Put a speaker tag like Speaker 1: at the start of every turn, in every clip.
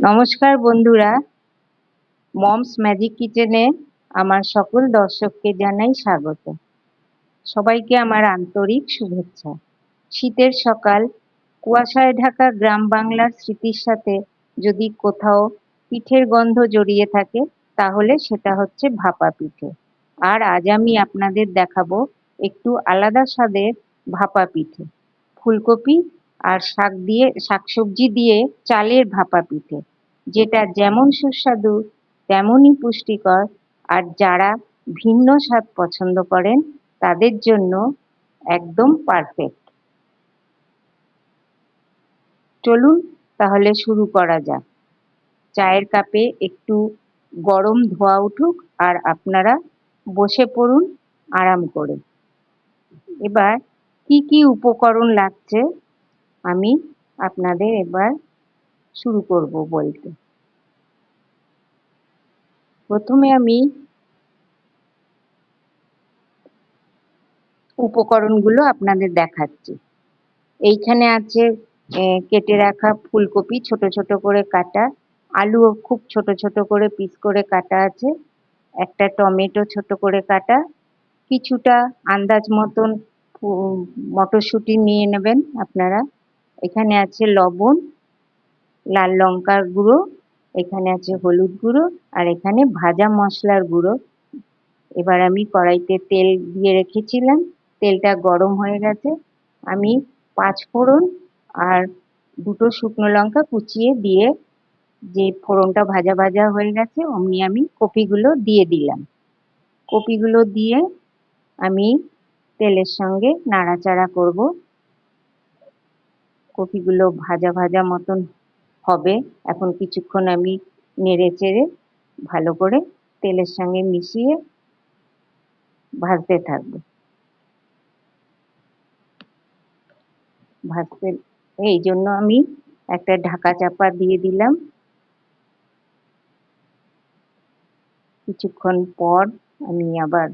Speaker 1: নমস্কার বন্ধুরা, moms magic কিচেনে আমার সকল দর্শককে জানাই স্বাগত। সবাইকে আমার আন্তরিক শুভেচ্ছা। শীতের সকাল, কুয়াশায় ঢাকা গ্রাম বাংলার স্মৃতির সাথে যদি কোথাও পিঠের গন্ধ জড়িয়ে থাকে, তাহলে সেটা হচ্ছে ভাপা পিঠে। আর আজ আমি আপনাদের দেখাবো একটু আলাদা স্বাদের ভাপা পিঠে। ফুলকপি আর শাক দিয়ে, শাকসবজি দিয়ে চালের ভাপা পিঠে, যেটা যেমন সুস্বাদু, তেমনই পুষ্টিকর। আর যারা ভিন্ন স্বাদ পছন্দ করেন, তাদের জন্য একদম পারফেক্ট চলুন তাহলে শুরু করা যাক। চায়ের কাপে একটু গরম ধোয়া উঠুক আর আপনারা বসে পড়ুন, আরাম করে। এবার কি কি উপকরণ লাগছে আমি আপনাদের এবার শুরু করব বলতে। প্রথমে আমি উপকরণগুলো আপনাদের দেখাচ্ছি। এইখানে আছে কেটে রাখা ফুলকপি, ছোট ছোট করে কাটা। আলুও খুব ছোট ছোট করে পিস করে কাটা আছে। একটা টমেটো ছোট করে কাটা। কিছুটা আন্দাজ মতন মটরশুঁটি নিয়ে নেবেন আপনারা। এখানে আছে লবণ, লাল লঙ্কার গুঁড়ো, এখানে আছে হলুদ গুঁড়ো, আর এখানে ভাজা মশলার গুঁড়ো। এবার আমি কড়াইতে তেল দিয়ে রেখেছিলাম। তেলটা গরম হয়ে গেছে। আমি পাঁচ ফোড়ন আর দুটো শুকনো লঙ্কা কুচিয়ে দিয়ে যে ফোড়নটা ভাজা ভাজা হয়ে গেছে, অমনি আমি কপিগুলো দিয়ে দিলাম। কপিগুলো দিয়ে আমি তেলের সঙ্গে নাড়াচাড়া করব। কপিগুলো ভাজা ভাজা মতন হবে। এখন কিছুক্ষণ আমি নেড়ে চেড়ে ভালো করে তেলের সঙ্গে মিশিয়ে ভাজতে থাকব। ভাজতে, এই জন্য আমি একটা ঢাকা চাপা দিয়ে দিলাম। কিছুক্ষণ পর আমি আবার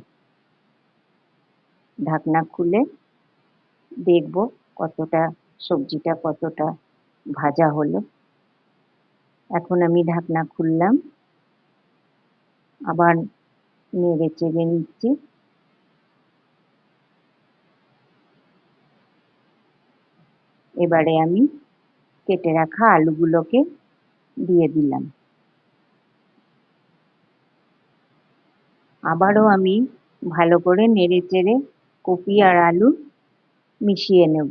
Speaker 1: ঢাকনা খুলে দেখব কতটা সবজিটা কতটা ভাজা হলো। এখন আমি ঢাকনা খুললাম। আবার নেড়ে চেড়ে নিচ্ছি। এবারে আমি কেটে রাখা আলুগুলোকে দিয়ে দিলাম। আবারও আমি ভালো করে নেড়ে চেড়ে কপি আর আলু মিশিয়ে নেব।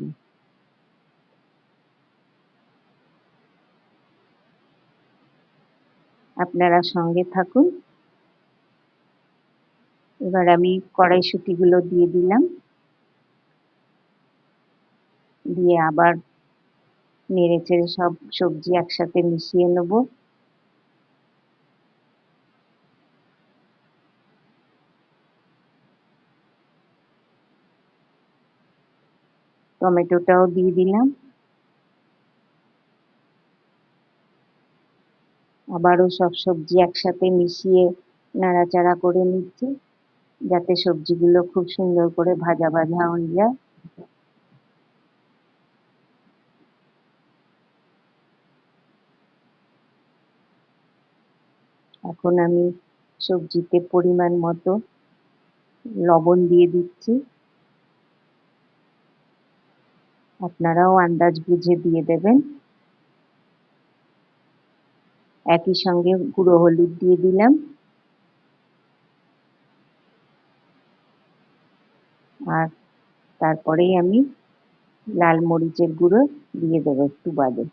Speaker 1: আপনারা সঙ্গে থাকুন। এবার আমি কড়াইশুঁটিগুলো দিয়ে দিলাম। দিয়ে আবার নেড়ে চেড়ে সব সবজি একসাথে মিশিয়ে নেব। টমেটোটাও দিয়ে দিলাম। আবারও সব সবজি একসাথে মিশিয়ে নাড়াচাড়া করে নিচ্ছি, যাতে সবজিগুলো খুব সুন্দর করে ভাজা ভাজা হয়ে যায়। এখন আমি সবজিতে পরিমাণ মতো লবণ দিয়ে দিচ্ছি। আপনারাও আন্দাজ বুঝে দিয়ে দেবেন। একই সঙ্গে গুঁড়ো হলুদ দিয়ে দিলাম। আর তারপরেই আমি লাল মরিচের গুঁড়ো দিয়ে দেবো একটু বাদে।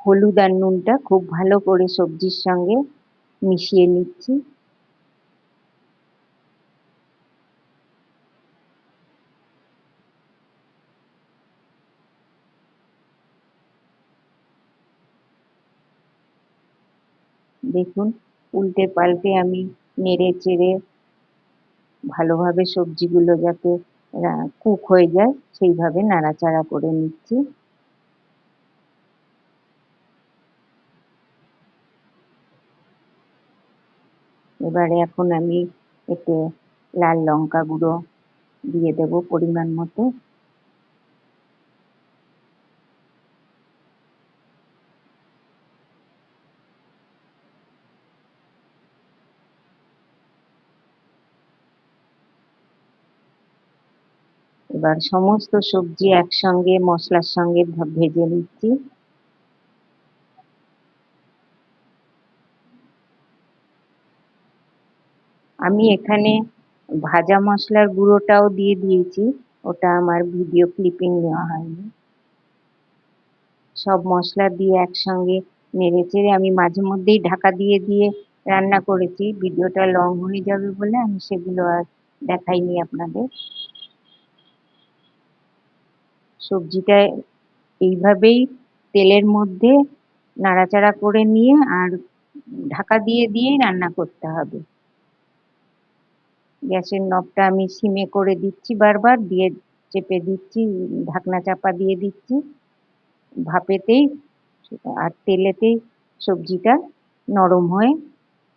Speaker 1: হলুদ আর নুনটা খুব ভালো করে সবজির সঙ্গে মিশিয়ে নিচ্ছি। দেখুন, উল্টে পাল্টে আমি নেড়ে চেড়ে ভালোভাবে সবজিগুলো যাতে কুক হয়ে যায়, সেইভাবে নাড়াচাড়া করে নিচ্ছি। এবারে এখন আমি এতে লাল লঙ্কা গুঁড়ো দিয়ে দেব পরিমাণ মতো। এবার সমস্ত সবজি একসঙ্গে মশলার সঙ্গে ভেজে নিচ্ছি। আমি এখানে ভাজা মশলার গুঁড়োটাও দিয়ে দিয়েছি, ওটা আমার ভিডিও ক্লিপিং নেওয়া হয়নি। সব মশলা দিয়ে একসঙ্গে নেড়ে চেড়ে আমি মাঝে মধ্যেই ঢাকা দিয়ে দিয়ে রান্না করেছি। ভিডিওটা লং হয়ে যাবে বলে আমি সেগুলো আর দেখাইনি আপনাদের। সবজিটা এইভাবেই তেলের মধ্যে নাড়াচাড়া করে নিয়ে আর ঢাকা দিয়ে দিয়েই রান্না করতে হবে। গ্যাসের নবটা আমি সিমে করে দিচ্ছি বারবার, দিয়ে চেপে দিচ্ছি, ঢাকনা চাপা দিয়ে দিচ্ছি। ভাপেতেই আর তেলেতেই সবজিটা নরম হয়ে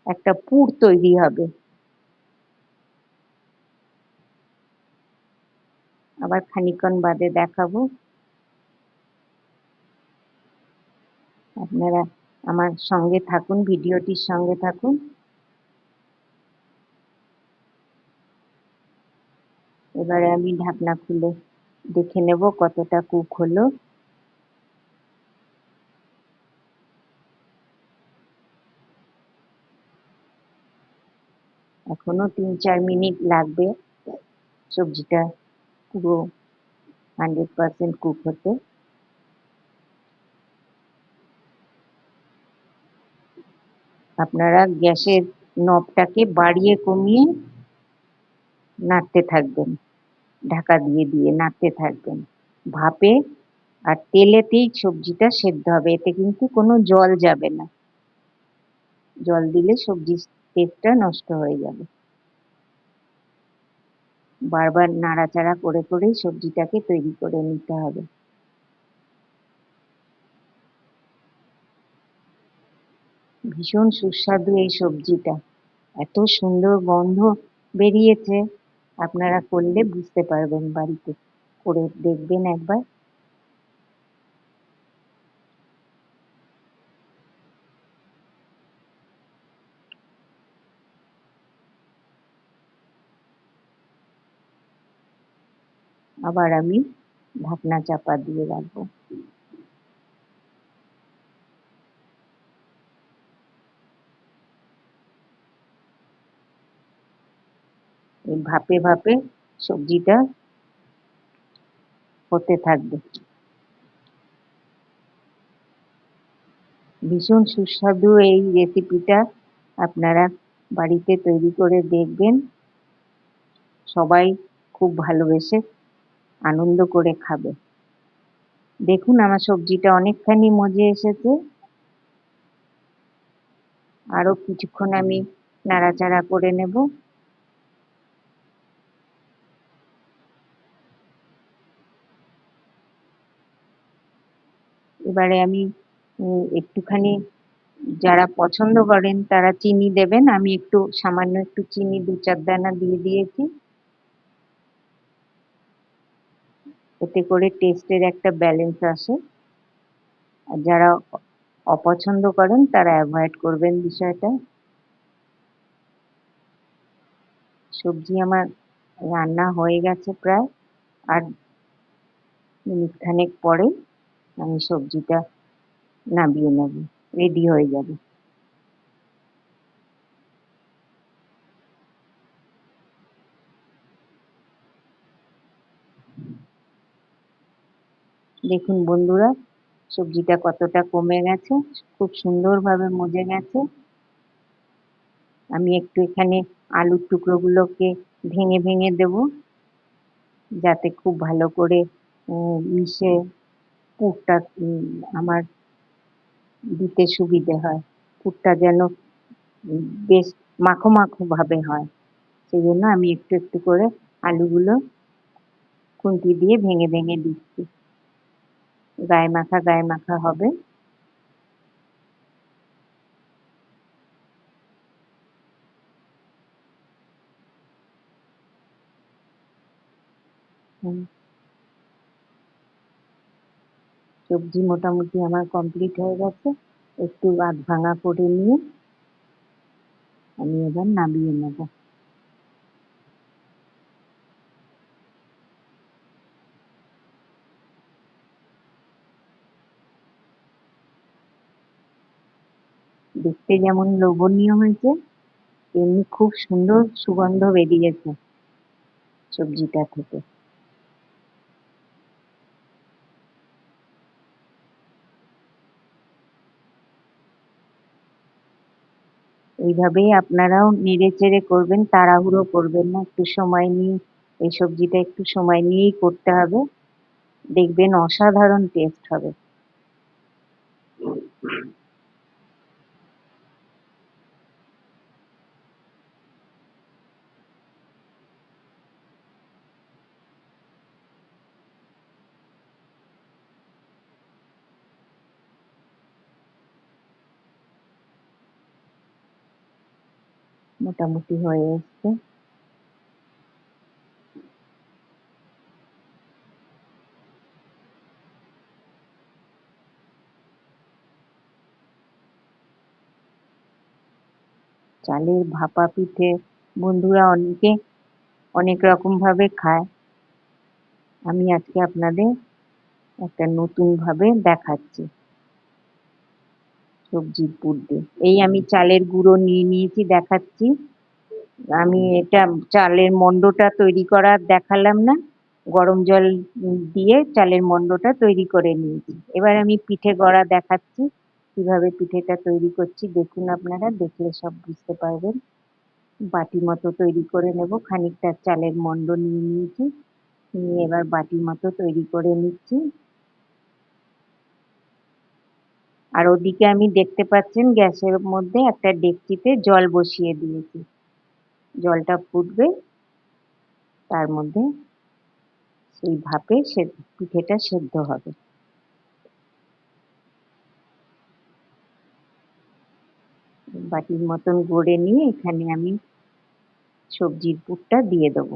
Speaker 1: একটা পুর তৈরি হবে। আবার খানিকক্ষণ বাদে দেখাবো। আপনারা আমার সঙ্গে থাকুন, ভিডিওটির সঙ্গে থাকুন। এবারে আমি ঢাকনা খুলে দেখে নেব কতটা কুক হলো। এখনও তিন চার মিনিট লাগবে সবজিটা। পুরো হান্ড্রেড পার্সেন্ট কুক হতে। আপনারা গ্যাসের নবটাকে বাড়িয়ে কমিয়ে নাড়তে থাকবেন। ঢাকা দিয়ে দিয়ে নাড়তে থাকবেন। ভাপে আর তেলেতেই সবজিটা সেদ্ধ হবে, এতে কিন্তু কোনো জল যাবে না। জল দিলে সবজির টেস্টটা নষ্ট হয়ে যাবে। বারবার নাড়াচাড়া করে করেই সবজিটাকে তৈরি করে নিতে হবে। ভীষণ সুস্বাদু এই সবজিটা। এত সুন্দর গন্ধ বেরিয়েছে, আপনারা করলে বুঝতে পারবেন বাড়িতে। করে দেখবেন একবার। আবার আমি ঢাকনা চাপা দিয়ে রাখব। ভাপে ভাপে সবজিটা হতে থাকবে। ভীষণ সুস্বাদু এই রেসিপিটা আপনারা বাড়িতে তৈরি করে দেখবেন। সবাই খুব ভালোবেসে আনন্দ করে খাবে। দেখুন আমার সবজিটা অনেকখানি মজে এসেছে। আরও কিছুক্ষণ আমি নাড়াচাড়া করে নেব। এবারে আমি একটুখানি যারা পছন্দ করেন তারা চিনি দেবেন। আমি একটু সামান্য একটু চিনি দু চার দানা দিয়ে দিয়েছি। এতে করে টেস্টের একটা ব্যালেন্স আসে। আর যারা অপছন্দ করেন, তারা অ্যাভয়েড করবেন বিষয়টা। সবজি আমার রান্না হয়ে গেছে প্রায়। আর মিনিট খানেক পরে আমি সবজিটা নামিয়ে নেব। রেডি হয়ে যাবে। দেখুন বন্ধুরা, সবজিটা কতটা কমে গেছে, খুব সুন্দরভাবে মজে গেছে। আমি একটু এখানে আলুর টুকরোগুলোকে ভেঙে ভেঙে দেব, যাতে খুব ভালো করে মিশে পুরটা আমার দিতে সুবিধে হয়। পুরটা যেন বেশ মাখো মাখো ভাবে হয়। সেই জন্য আমি একটু একটু করে আলুগুলো খুন্তি দিয়ে ভেঙে ভেঙে দিচ্ছি। গায়ে মাখা গায়ে মাখা হবে। সবজি মোটামুটি আমার কমপ্লিট হয়ে গেছে। একটু আধ ভাঙা করে নিয়ে আমি এবার নামিয়ে নেব। দেখতে যেমন লোভনীয় হয়েছে, তেমনি খুব সুন্দর সুগন্ধ বেরিয়েছে সবজিটা থেকে। এইভাবেই আপনারাও নেড়ে চেড়ে করবেন, তাড়াহুড়ো করবেন না, একটু সময় নিয়ে, এই সবজিটা একটু সময় নিয়েই করতে হবে। দেখবেন অসাধারণ টেস্ট হবে। মোটামুটি হয়ে এসছে চালের ভাপা পিঠে বন্ধুরা অনেকে অনেক রকম ভাবে খায়। আমি আজকে আপনাদের একটা নতুন ভাবে দেখাচ্ছি। সবজির দিয়ে এই আমি চালের গুঁড়ো নিয়ে নিয়েছি, দেখাচ্ছি। আমি এটা চালের মন্ডটা তৈরি করা দেখালাম না। গরম জল দিয়ে চালের মন্ডটা তৈরি করে নিয়েছি। এবার আমি পিঠে গড়া দেখাচ্ছি, কীভাবে পিঠেটা তৈরি করছি। দেখুন আপনারা, দেখলে সব বুঝতে পারবেন। বাটি মতো তৈরি করে নেব, খানিকটা চালের মন্ড নিয়ে নিয়েছি। নিয়ে এবার বাটি মতো তৈরি করে নিচ্ছি। আর ওদিকে আমি দেখতে পাচ্ছেন গ্যাসের মধ্যে একটা ডেকচিতে জল বসিয়ে দিয়েছি। জলটা ফুটবে, তার মধ্যে সেই ভাপে সে পিঠেটা সেদ্ধ হবে। বাটির মতন গড়ে নিয়ে এখানে আমি সবজির পুরটা দিয়ে দেবো।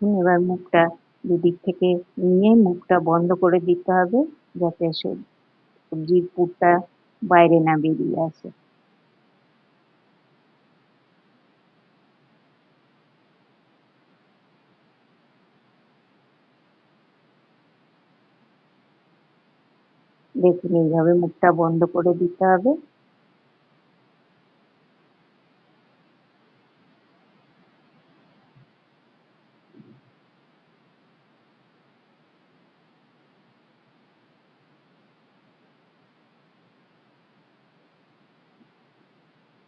Speaker 1: দেখুন, এবার মুখটা দুদিক থেকে নিয়ে মুখটা বন্ধ করে দিতে হবে যাতে সবজির পুরটা বাইরে না বেরিয়ে আসে। দেখুন, এইভাবে মুখটা বন্ধ করে দিতে হবে।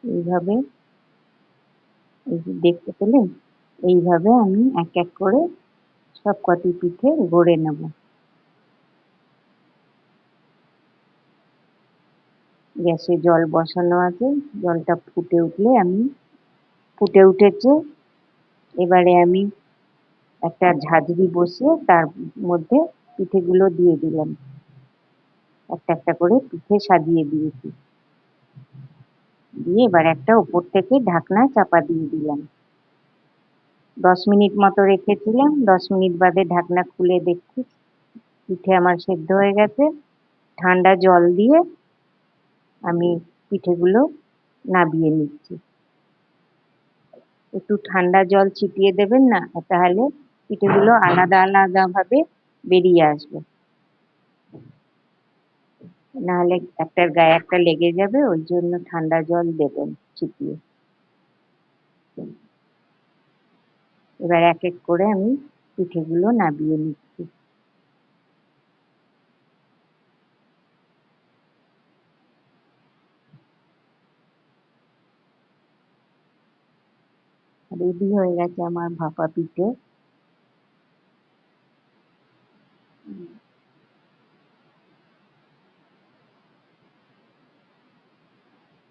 Speaker 1: এইভাবে দেখতে পেলেন এইভাবে আমি এক এক করে সব কটি পিঠে গড়ে নেব। গ্যাসে জল বসানো আছে, জলটা ফুটে উঠলে আমি, ফুটে উঠেছে। এবারে আমি একটা ঝাঁঝরি বসিয়ে তার মধ্যে পিঠেগুলো দিয়ে দিলাম। একটা একটা করে পিঠে সাজিয়ে দিয়েছি। দিয়ে এবার একটা উপর থেকে ঢাকনা চাপা দিয়ে দিলাম। দশ মিনিট মতো রেখেছিলাম। দশ মিনিট বাদে ঢাকনা খুলে দেখছি পিঠে আমার সেদ্ধ হয়ে গেছে। ঠান্ডা জল দিয়ে আমি পিঠেগুলো নাবিয়ে নিচ্ছি। একটু ঠান্ডা জল ছিটিয়ে দেবেন না, তাহলে পিঠেগুলো আলাদা আলাদা ভাবে বেরিয়ে আসবে। নাহলে একটার গায়ে একটা লেগে যাবে, ওই জন্য ঠান্ডা জল দেবেন ছিটিয়ে। এবার এক এক করে আমি পিঠেগুলো নাবিয়ে নিচ্ছি। রেডি হয়ে গেছে আমার ভাপা পিঠে।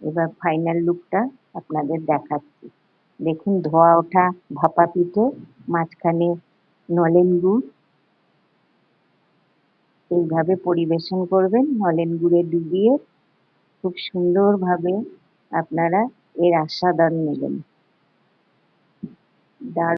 Speaker 1: এবার ফাইনাল লুকটা আপনাদের দেখাচ্ছি। দেখুন, ধোয়া ওঠা, ভাপা পিঠে, মাঝখানে নলেন গুড়। এইভাবে পরিবেশন করবেন, নলেন গুড়ে ডুবিয়ে খুব সুন্দরভাবে আপনারা এর আস্বাদন নেবেন। দারুণ